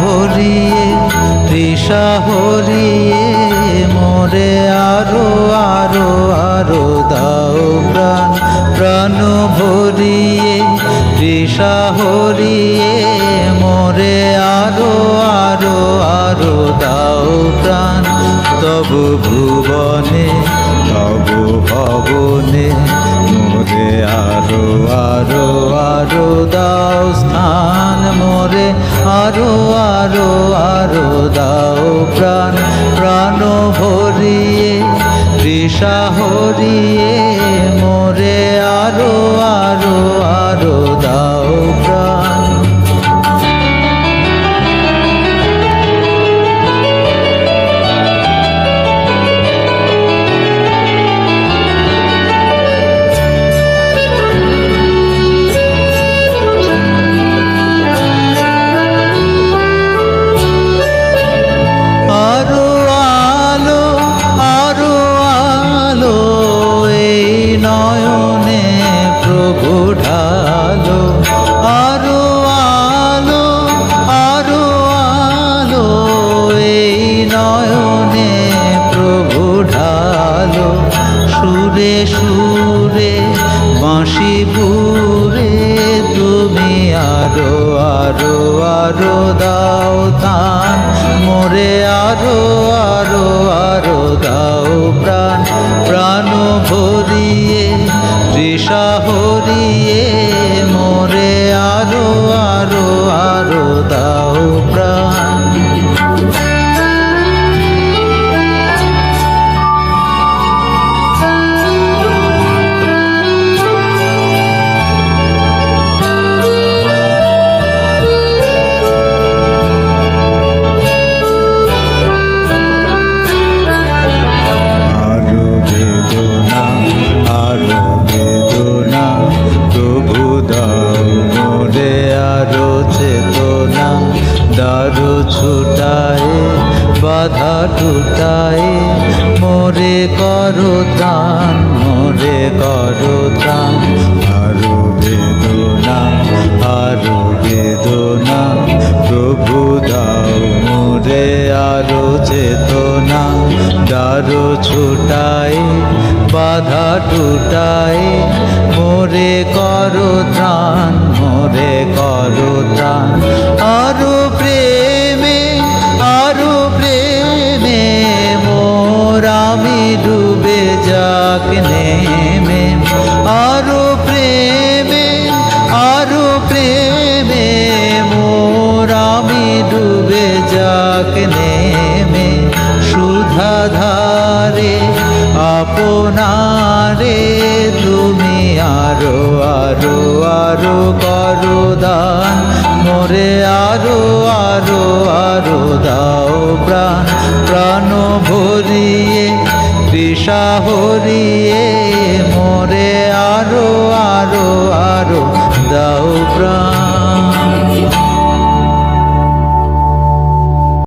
ভরিয়ে, তৃষা হরিয়ে, মোরে আরও আরও আরও দাও প্রাণ। প্রাণ ভরিয়ে, তৃষা হরিয়ে, মোরে আরও আরও আরও দাও প্রাণ। তব ভুবনে তব আরও আরও আরও দাও প্রাণ প্রাণ ভরিয়ে তৃষা হরিয়ে মোরে আরও আরও আরও দাও সুরে সুরে, বাঁশি পুরে তুমি আরও আরও আরও দাও তান মোরে আরও আরও আরও দাও প্রাণ। প্রাণ ভরিয়ে, তৃষা হরিয়ে টুটায় মোরে করো ত্রাণ মোরে করো ত্রাণ আরও বেদনা আরও বেদনা, প্রভু দাও মোরে আরও চেতনা। দারো ছুটাই বাধা টুটাই মোরে করো ত্রাণ মোরে করো ত্রাণ আপনারে তুমি আরও আরও আরও করো দান মোরে আরও আরও আরও দাও প্রাণ। প্রাণ ভরিয়ে তৃষা হরিয়ে